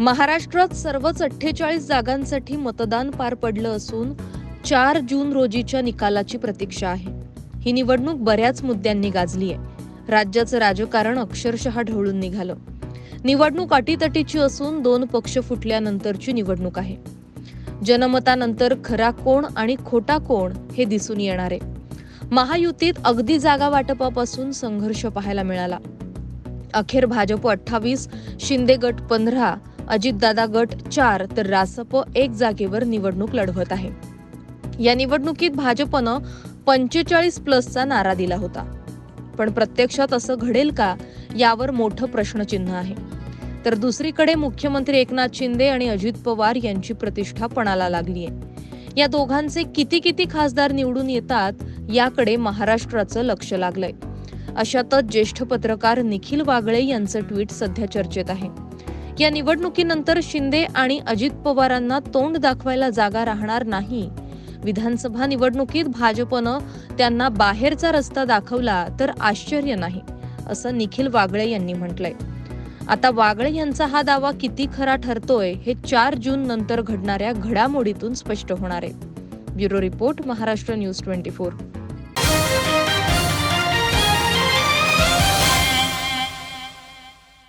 महाराष्ट्रात सर्वच अठ्ठेचाळीस जागांसाठी मतदान पार पडलं असून चार जून रोजीच्या निकालाची प्रतीक्षा आहे. ही निवडणूक बऱ्याच मुद्द्यांनी गाजली आहे. राज्याचं राजकारण अक्षरशः ढवळून निघालं. निवडणूक अटीतटीची असून दोन पक्ष फुटल्यानंतरची निवडणूक आहे. जनमतानंतर खरा कोण आणि खोटा कोण हे दिसून येणार आहे. महायुतीत अगदी जागा वाटपापासून संघर्ष पाहायला मिळाला. अखेर भाजप अठ्ठावीस शिंदे गट पंधरा अजितदादा गट चार तर रासप एक जागेवर निवडणूक लढवत आहे. या निवडणुकीत भाजपनं पंचेचाळीस प्लसचा नारा दिला होता. पण प्रत्यक्षात असं घडेल का यावर मोठं प्रश्नचिन्ह आहे. तर दुसरीकडे मुख्यमंत्री एकनाथ शिंदे आणि अजित पवार यांची प्रतिष्ठा पणाला लागली आहे या दोघांचे किती किती खासदार निवडून येतात याकडे महाराष्ट्राचं लक्ष लागलंय. अशातच ज्येष्ठ पत्रकार निखिल वागळे यांचं ट्विट सध्या चर्चेत आहे. या निवडणुकीनंतर शिंदे आणि अजित पवारांना तोंड दाखवायला जागा राहणार नाही. विधानसभा निवडणुकीत भाजपनं त्यांना बाहेरचा रस्ता दाखवला तर आश्चर्य नाही असं निखिल वागळे यांनी म्हटलंय. आता वागळे यांचा हा दावा किती खरा ठरतोय हे चार जून नंतर घडणाऱ्या घडामोडीतून स्पष्ट होणार आहे. Bureau report Maharashtra news twenty four.